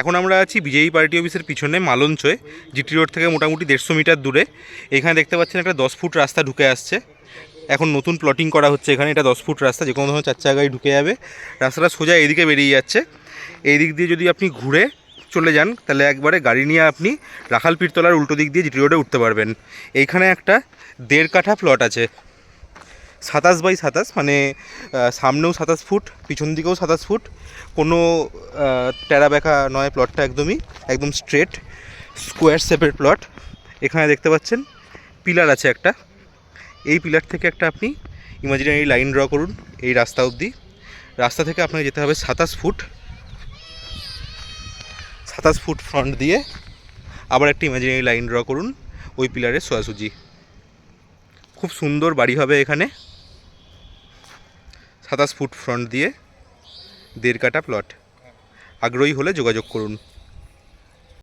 এখন আমরা আছি বিজেপি পার্টি অফিসের পিছনে মালঞ্চয়ে, জিটি রোড থেকে মোটামুটি দেড়শো মিটার দূরে। এখানে দেখতে পাচ্ছেন একটা দশ ফুট রাস্তা ঢুকে আসছে। এখন নতুন প্লটিং করা হচ্ছে এখানে, এটা দশ ফুট রাস্তা যে কোনো ধরনের চার চাকা গাড়ি ঢুকে যাবে। রাস্তাটা সোজা এইদিকে বেরিয়ে যাচ্ছে। এই দিক দিয়ে যদি আপনি ঘুরে চলে যান, তাহলে একবারে গাড়ি নিয়ে আপনি রাখাল পীরতলার উল্টো দিক দিয়ে জিটি রোডে উঠতে পারবেন। এইখানে একটা দেড় কাঠা প্লট আছে। সাতাশ বাই সাতাশ মানে সামনেও সাতাশ ফুট, পিছন দিকেও সাতাশ ফুট। কোনো টেরা বেঁকা নয় প্লটটা একদমই, একদম স্ট্রেট স্কোয়ার শেপের প্লট এখানে দেখতে পাচ্ছেন পিলার আছে একটা। এই পিলার থেকে একটা আপনি ইমাজিনারি লাইন ড্র করুন, এই রাস্তা অবধি। রাস্তা থেকে আপনাকে যেতে হবে সাতাশ ফুট। সাতাশ ফুট ফ্রন্ট দিয়ে আবার একটা ইমাজিনারি লাইন ড্র করুন, ওই পিলারের সোয়াসুজি খুব সুন্দর বাড়ি হবে এখানে। সাতাশ ফুট ফ্রন্ট দিয়ে দেড় কাটা প্লট আগ্রহী হলে যোগাযোগ করুন।